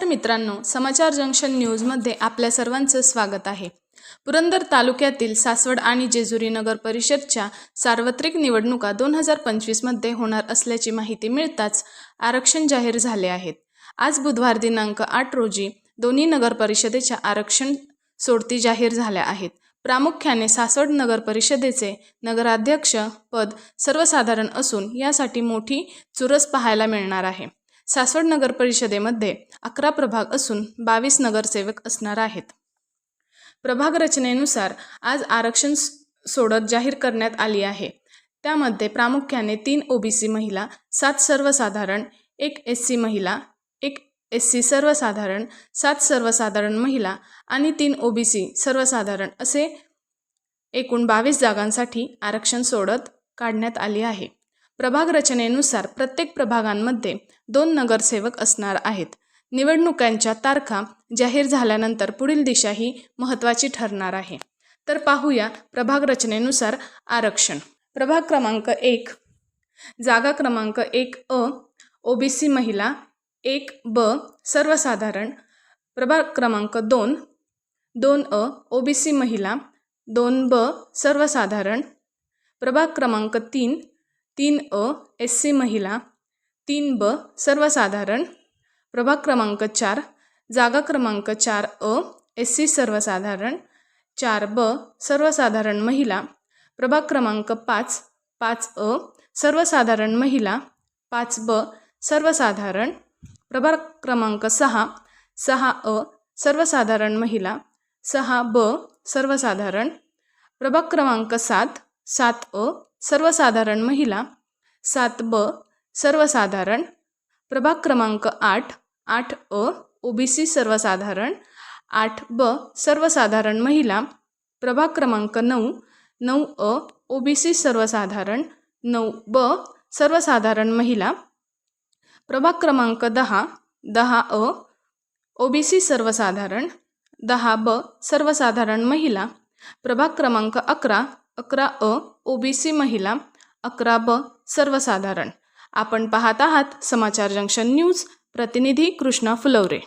तर मित्रांनो समाचार जंक्शन न्यूजमध्ये आपल्या सर्वांचं स्वागत आहे. पुरंदर तालुक्यातील सासवड आणि जेजुरी नगर परिषदच्या सार्वत्रिक निवडणुका दोन हजार पंचवीसमध्ये होणार असल्याची माहिती मिळताच आरक्षण जाहीर झाले आहेत. आज बुधवार दिनांक आठ रोजी दोन्ही नगर परिषदेच्या आरक्षण सोडती जाहीर झाल्या आहेत. प्रामुख्याने सासवड नगर परिषदेचे नगराध्यक्ष पद सर्वसाधारण असून यासाठी मोठी चुरस पाहायला मिळणार आहे. सासवड नगर परिषदेमध्ये अकरा प्रभाग असून बावीस नगरसेवक असणार आहेत. प्रभाग रचनेनुसार आज आरक्षण सोडत जाहीर करण्यात आली आहे. त्यामध्ये प्रामुख्याने तीन ओबीसी महिला सात सर्वसाधारण एक एस सी महिला एक एस सी सर्वसाधारण सात सर्वसाधारण महिला आणि तीन ओबीसी सर्वसाधारण असे एकूण बावीस जागांसाठी आरक्षण सोडत काढण्यात आली आहे. प्रभाग रचनेनुसार प्रत्येक प्रभागांमध्ये दोन नगरसेवक असणार आहेत. निवडणुकांच्या तारखा जाहीर झाल्यानंतर पुढील दिशा ही महत्त्वाची ठरणार आहे. तर पाहूया प्रभाग रचनेनुसार आरक्षण. प्रभाग क्रमांक एक. जागा क्रमांक एक अ ओबीसी महिला एक ब सर्वसाधारण. प्रभाग क्रमांक दोन. दोन अ ओबीसी महिला दोन ब सर्वसाधारण. प्रभाग क्रमांक तीन. तीन अ एस सी महिला तीन ब सर्वसाधारण प्रभाग क्रमांक चार जागा क्रमांक चार अ एस सी सर्वसाधारण चार ब सर्वसाधारण महिला प्रभाग क्रमांक पाच पाच अ सर्वसाधारण महिला पाच ब सर्वसाधारण प्रभाग क्रमांक सहा सहा अ सर्वसाधारण महिला सहा ब सर्वसाधारण प्रभाग क्रमांक सात सात अ सर्वसाधारण महिला. सात ब सर्वसाधारण. प्रभाग क्रमांक आठ आठ अ ओबीसी सर्वसाधारण. आठ ब सर्वसाधारण महिला. प्रभाग क्रमांक नऊ नऊ अ ओबीसी सर्वसाधारण. नऊ ब सर्वसाधारण महिला. प्रभाग क्रमांक दहा दहा अ ओबीसी सर्वसाधारण. दहा ब सर्वसाधारण महिला. प्रभाग क्रमांक अकरा अकरा अ ओबीसी महिला अकरा ब सर्वसाधारण. आपण पाहत आहात समाचार जंक्शन न्यूज प्रतिनिधी कृष्णा फुलवरे.